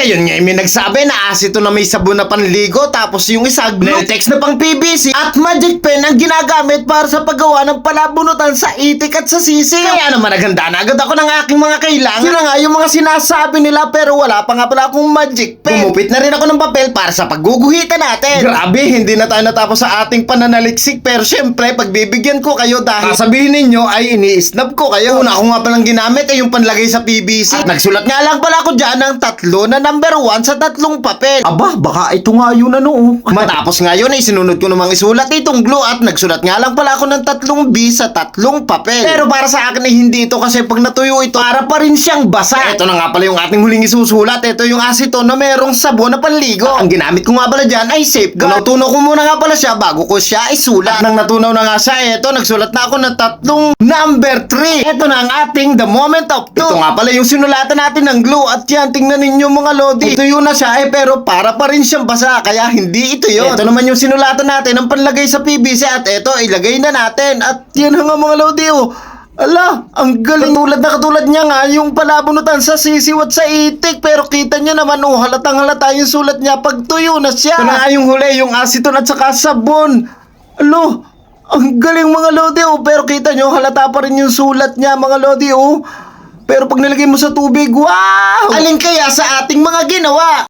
Ngayon nga may nagsabi na asito na may sabon na panligo tapos yung isa text na pang PVC at magic pen ang ginagamit para sa paggawa ng palabunutan sa itik at sa sisi. Kaya naman naghanda na agad ako ng aking mga kailangan. Na nga yung mga sinasabi nila pero wala pa nga pala akong magic pen. Gumupit na rin ako ng papel para sa pagguguhitan natin. Grabe, hindi na tayo natapos sa ating pananaliksik pero syempre pagbibigyan ko kayo dahil sasabihin ninyo ay ini-snap ko kayo. Una ko nga palang ginamit ay yung panlagay sa PVC. At nagsulat nga lang pala ako dyan ng tatlo na number one sa tatlong papel. Aba, baka ito nga yun ano. Matapos nga yun ay sinunod ko namang isulat itong glue at nagsulat nga lang pala ako ng tatlong B sa tatlong papel. Pero para sa akin ay hindi ito kasi pag natuyo ito, para pa rin siyang basa. Ito na nga pala yung ating huling isusulat. Ito yung aceton na merong sabon na panligo. Ang ginamit ko nga pala dyan ay safeguard. Tuno ko muna nga pala siya bago ko siya isulat. At nang natunaw na nga siya, ito nagsulat na ako ng tatlong number 3. Ito na ang ating the moment of truth. Ito nga pala yung sinulatan natin ng glue at yan, tingnan ninyo mga lodi. Ito yun na siya eh, pero para pa rin siyang basa, kaya hindi ito yun. Ito naman yung sinulatan natin ng panlagay sa PVC at ito, ilagay na natin. At yan nga mga lodi oh. Ala, ang galing. Katulad na katulad niya nga, yung palabunutan sa sisiwat sa itik. Pero kita niya naman, oh, halatang halata yung sulat niya pag tuyo na siya. Ito na yung huli, yung aceton at saka sabon. Alo, ang galing mga lodi, oh. Pero kita nyo, halata pa rin yung sulat niya, mga lodi, oh. Pero pag nilagay mo sa tubig, wow! Alin kaya sa ating mga ginawa?